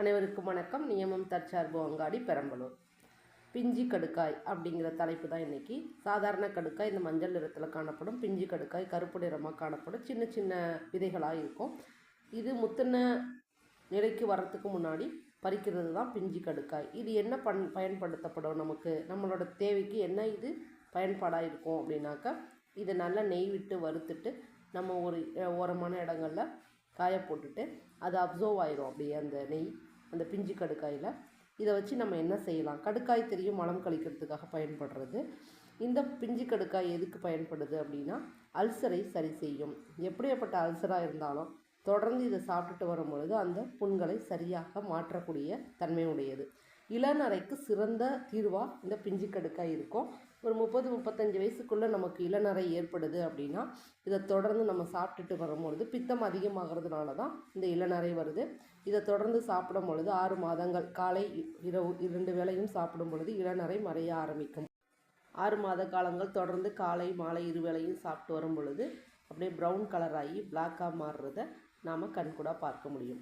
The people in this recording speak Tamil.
அனைவருக்கும் வணக்கம். நியமம் தற்சார்பு அங்காடி பெரம்பலூர். பிஞ்சி கடுக்காய் அப்படிங்கிற தலைப்பு தான் இன்றைக்கி சாதாரண கடுக்காய் இந்த மஞ்சள் நிறத்தில் காணப்படும். பிஞ்சி கடுக்காய் கருப்பு நிறமாக காணப்படும். சின்ன சின்ன விதைகளாக இருக்கும். இது முத்தின நிலைக்கு வரத்துக்கு முன்னாடி பறிக்கிறது தான் பிஞ்சி கடுக்காய். இது என்ன பண் பயன்படுத்தப்படும்? நமக்கு நம்மளோட தேவைக்கு என்ன இது பயன்பாடாக இருக்கும் அப்படின்னாக்கா இதை நல்லா நெய் விட்டு வறுத்துட்டு நம்ம ஒரு ஓரமான இடங்களில் காய போட்டுட்டு அது அப்சர்வ் ஆயிரும் அப்படியே அந்த நெய் அந்த பிஞ்சு கடுக்காயில் இதை வச்சு நம்ம என்ன செய்யலாம்? கடுக்காய் தெரியும் மலம் கழிக்கிறதுக்காக பயன்படுறது. இந்த பிஞ்சு கடுக்காய் எதுக்கு பயன்படுது அப்படின்னா அல்சரை சரி செய்யும். எப்படியாப்பட்ட அல்சராக இருந்தாலும் தொடர்ந்து இதை சாப்பிட்டுட்டு வரும் பொழுது அந்த புண்களை சரியாக மாற்றக்கூடிய தன்மையுடையது இளநரைக்கு சிறந்த தீர்வாக இந்த பிஞ்சு கடுக்காய் இருக்கும். ஒரு முப்பது முப்பத்தஞ்சு வயசுக்குள்ளே நமக்கு இளநரை ஏற்படுது அப்படின்னா இதை தொடர்ந்து நம்ம சாப்பிட்டுட்டு வரும்பொழுது பித்தம் அதிகமாகிறதுனால தான் இந்த இளநரை வருது. இதை தொடர்ந்து சாப்பிடும் பொழுது ஆறு மாதங்கள் காலை இ- இரவு இரண்டு வேளையும் சாப்பிடும் பொழுது இளநரை மறைய ஆரம்பிக்கும். ஆறு மாத காலங்கள் தொடர்ந்து காலை மாலை இரு வேளையும் சாப்பிட்டு வரும் பொழுது அப்படியே ப்ரௌன் கலர் ஆகி பிளாக்காக மாறுறத நாம் கண்கூடாக பார்க்க முடியும்.